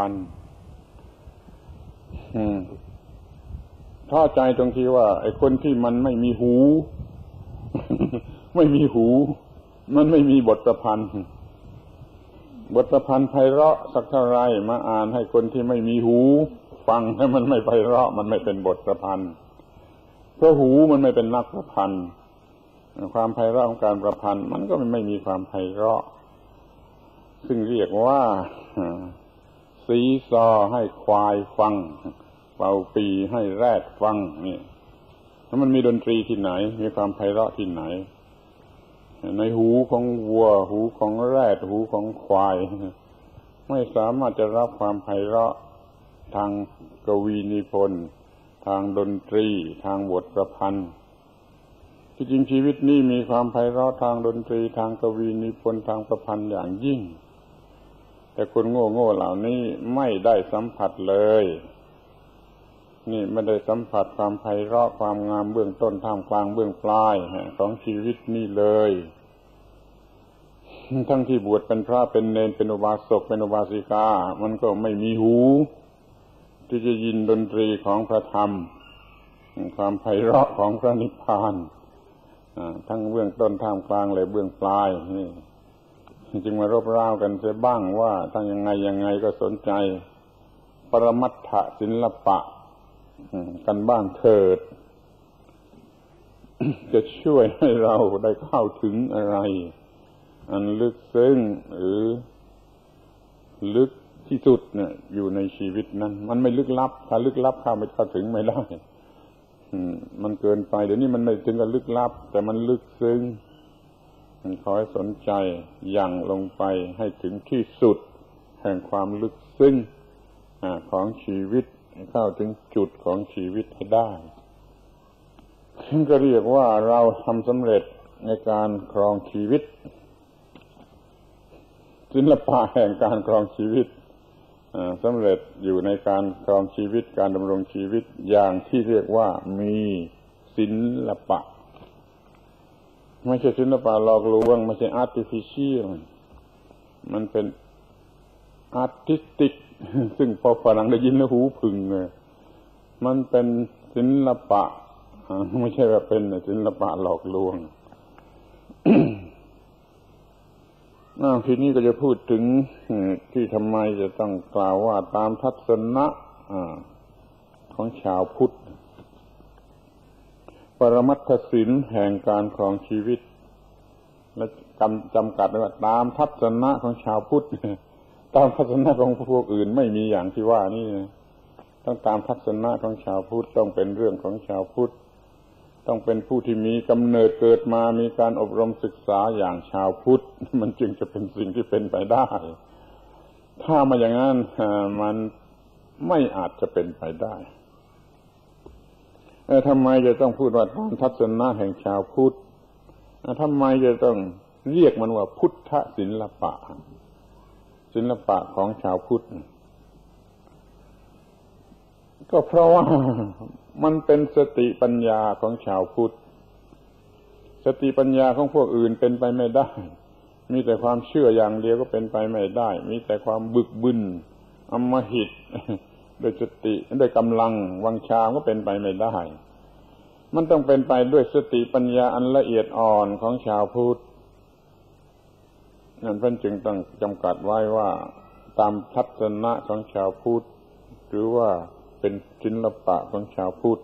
พันธ์ท้อใจตรงที่ว่า ไอ้คนที่มันไม่มีหู ไม่มีหู มันไม่มีบทประพันธ์บทประพันธ์ไพเราะสักเท่าไรมาอ่านให้คนที่ไม่มีหู ฟังให้มันไม่ไพเราะ มันไม่เป็นบทประพันธ์เพราะหูมันไม่เป็นนักประพันธ์ความไพเราะของการประพันธ์ มันก็ไม่มีความไพเราะ ซึ่งเรียกว่า สีซอให้ควายฟัง เป่าปีให้แรดฟังนี่แล้วมันมีดนตรีที่ไหน มีความไพเราะที่ไหน ในหูของวัว หูของแรด หูของควาย ไม่สามารถจะรับความไพเราะทางกวีนิพนธ์ทางดนตรี ทางบทประพันธ์ที่จริงชีวิตนี้มีความไพเราะทางดนตรีทางกวีนิพนธ์ทางประพันธ์อย่างยิ่ง แต่คนโง่โง่เหล่านี้ไม่ได้สัมผัสเลย นี่ไม่ได้สัมผัสความไพเราะความงามเบื้องต้นท่ามกลางเบื้องปลายของชีวิตนี่เลย ทั้งที่บวชเป็นพระเป็นเนนเป็นอุบาสกเป็นอุบาสิกา มันก็ไม่มีหู ที่จะยินดนตรีของพระธรรม ความไพเราะของพระนิพพานทั้งเบื้องต้นท่ามกลางเลยเบื้องปลายนี่ จึงมารบราวกันเสียบ้างว่าทั้งยังไงยังไงก็สนใจ ปรมัตถศิลปะกันบ้างเถิด จะช่วยให้เราได้เข้าถึงอะไร อันลึกซึ้งหรือลึกที่สุดเนี่ย อยู่ในชีวิตนั้น มันไม่ลึกลับ ถ้าลึกลับเข้าไม่เข้าถึงไม่ได้มันเกินไปเดี๋ยวนี้มันไม่ถึงกับลึกลับ แต่มันลึกซึ้ง มันขอให้สนใจอย่างลงไปให้ถึงที่สุด แห่งความลึกซึ้งของชีวิตเข้าถึงจุดของชีวิตให้ได้ซึ่งก็เรียกว่าเราทำสำเร็จในการครองชีวิตศิลปะแห่งการครองชีวิตสำเร็จอยู่ในการครองชีวิตการดำรงชีวิตอย่างที่เรียกว่ามีศิลปะ ไม่ใช่ศิลปะหลอกลวงไม่ใช่อาร์ติฟิเชียลมันเป็นอาร์ติสติก ซึ่งพอฝรั่งได้ยินแล้วหูพึ่งเลยมันเป็นศิลปะไม่ใช่ว่าเป็นศิลปะหลอกลวงทีนี้ก็จะพูดถึงที่ทำไมจะต้องกล่าวว่าตามทัศนะของชาวพุทธ ปรมัตถศิลแห่งการครองชีวิต และกำจำกัดว่าตามทัศนะของชาวพุทธตามทัศนะของพวกอื่นไม่มีอย่างที่ว่านี่ต้องตามทัศนะของชาวพุทธต้องเป็นเรื่องของชาวพุทธต้องเป็นผู้ที่มีกำเนิดเกิดมามีการอบรมศึกษาอย่างชาวพุทธ มันจึงจะเป็นสิ่งที่เป็นไปได้ ถ้ามาอย่างนั้นมันไม่อาจจะเป็นไปได้ ทำไมจะต้องพูดว่าตามทัศนะแห่งชาวพุทธทำไมจะต้องเรียกมันว่าพุทธศิลปะ ศิลปะของชาวพุทธ ก็เพราะว่ามันเป็นสติปัญญาของชาวพุทธ สติปัญญาของพวกอื่นเป็นไปไม่ได้ มีแต่ความเชื่ออย่างเดียวก็เป็นไปไม่ได้ มีแต่ความบึกบึนอมหิต โดยสติโดยกำลังวังชาก็เป็นไปไม่ได้ มันต้องเป็นไปด้วยสติปัญญาอันละเอียดอ่อนของชาวพุทธนั่นเพิ่นจึงต้องจำกัดไว้ว่า ตามทัศนะของชาวพุทธหรือว่าเป็นศิลปะของชาวพุทธ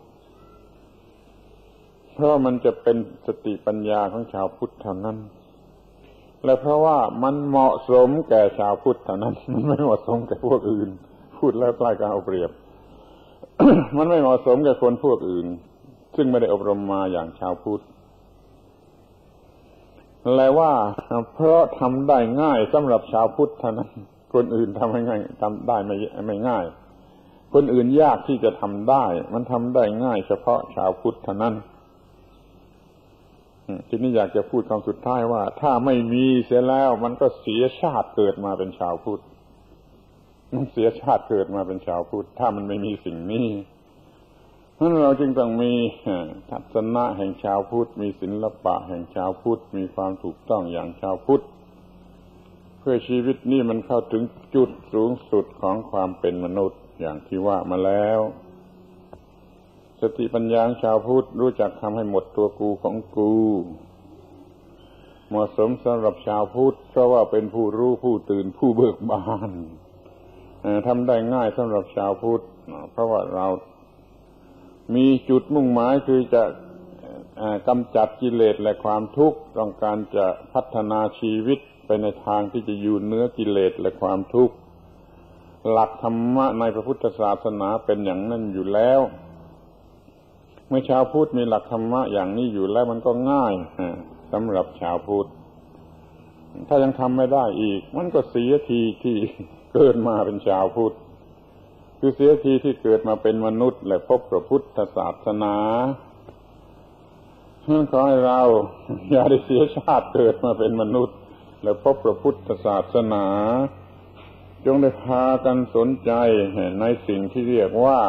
เพราะมันจะเป็นสติปัญญาของชาวพุทธเท่านั้น และเพราะว่ามันเหมาะสมแก่ชาวพุทธเท่านั้น มันไม่เหมาะสมแก่พวกอื่น พูดแล้วใกล้การเอาเปรียบ มันไม่เหมาะสมแก่คนพวกอื่น ซึ่งไม่ได้อบรมมาอย่างชาวพุทธแปลว่าเพราะทำได้ง่ายสำหรับชาวพุทธเท่านั้นคนอื่นทำให้ง่ายทำได้ไม่ไม่ง่าย คนอื่นยากที่จะทำได้ มันทำได้ง่ายเฉพาะชาวพุทธเท่านั้นทีนี้อยากจะพูดคำสุดท้ายว่า ถ้าไม่มีเสียแล้ว มันก็เสียชาติเกิดมาเป็นชาวพุทธ มันเสียชาติเกิดมาเป็นชาวพุทธถ้ามันไม่มีสิ่งนี้นั้นเราจึงต้องมีทัศนะแห่งชาวพุทธมีศิลปะแห่งชาวพุทธมีความถูกต้องอย่างชาวพุทธคพื่อชีวิตนี่มันเข้าถึงจุดสูงสุดของความเป็นมนุษย์อย่างที่ว่ามาแล้ว สติปัญญาชาวพุทธรู้จักทำให้หมดตัวกูของกูเหมาะสมสำหรับชาวพุทธเพราะว่าเป็นผู้รู้ผู้ตื่นผู้เบิกบาน ทำได้ง่ายสำหรับชาวพุทธเพราะว่าเรามีจุดมุ่งหมายคือจะกำจัดกิเลสและความทุกข์ต้องการจะพัฒนาชีวิตไปในทางที่จะอยู่เนื้อกิเลสและความทุกข์หลักธรรมะในพระพุทธศาสนาเป็นอย่างนั้นอยู่แล้ว เมื่อชาวพุทธมีหลักธรรมะอย่างนี้อยู่แล้วมันก็ง่ายสำหรับชาวพุทธถ้ายังทำไม่ได้อีก มันก็เสียทีที่ เกิดมาเป็นชาวพุทธคือเสียทีที่เกิดมาเป็นมนุษย์ และพบพระพุทธศาสนาขอให้เราอย่าได้เสียชาติเกิดมาเป็นมนุษย์ และพบพระพุทธศาสนา จงได้พากันสนใจในสิ่งที่เรียกว่า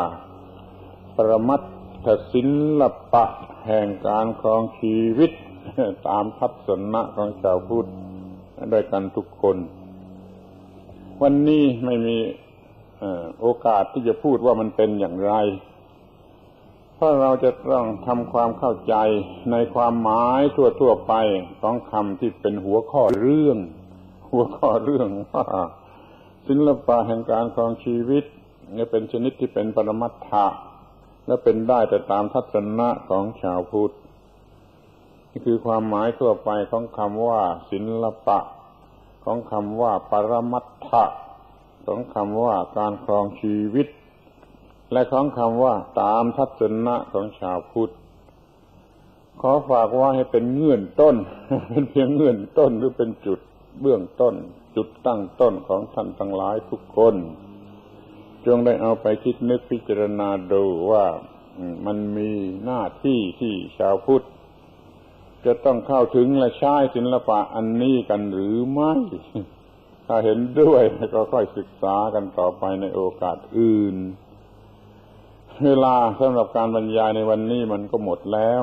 ประมัตถศิลปะแห่งการครองชีวิต ตามทัศนะของชาวพุทธด้วยกันทุกคน วันนี้ไม่มีโอกาสที่จะพูดว่ามันเป็นอย่างไร เพราะเราจะต้องทำความเข้าใจในความหมายทั่วๆไปของคำที่เป็นหัวข้อเรื่อง หัวข้อเรื่องว่าศิลปะแห่งการครองชีวิตเนี่ยเป็นชนิดที่เป็นปรมัตถะและเป็นได้แต่ตามทัศนะของชาวพุทธนี่คือความหมายทั่วไปของคำว่าศิลปะ ของคำว่าปรมัตถะของคำว่าการครองชีวิต และของคำว่าตามทัศนะของชาวพุทธขอฝากว่าให้เป็นเงื่อนต้น เป็นเพียงเงื่อนต้นหรือเป็นจุดเบื้องต้น จุดตั้งต้นของท่านทั้งหลายทุกคน จงได้เอาไปคิดนึกพิจารณาดูว่ามันมีหน้าที่ที่ชาวพุทธ จะต้องเข้าถึงและใช้ศิลปะอันนี้กันหรือไม่ ถ้าเห็นด้วยก็ค่อยศึกษากันต่อไปในโอกาสอื่น เวลาสำหรับการบรรยายในวันนี้มันก็หมดแล้ว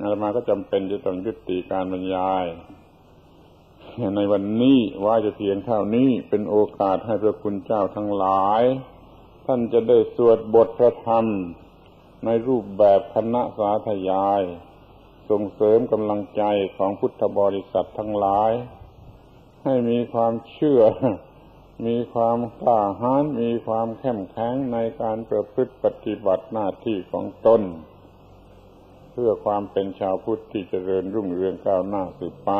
อาตมาก็จำเป็นจะต้องยุติการบรรยาย ในวันนี้ว่าจะเพียงเท่านี้เป็นโอกาสให้พระคุณเจ้าทั้งหลาย ท่านจะได้สวดบทพระธรรม ในรูปแบบคณะสาธยาย ส่งเสริมกำลังใจของพุทธบริษัททั้งหลาย ให้มีความเชื่อ มีความกล้าหาญมีความเข้มแข็งในการประพฤติปฏิบัติหน้าที่ของตนเพื่อความเป็นชาวพุทธที่เจริญรุ่งเรืองก้าวหน้าสืบไป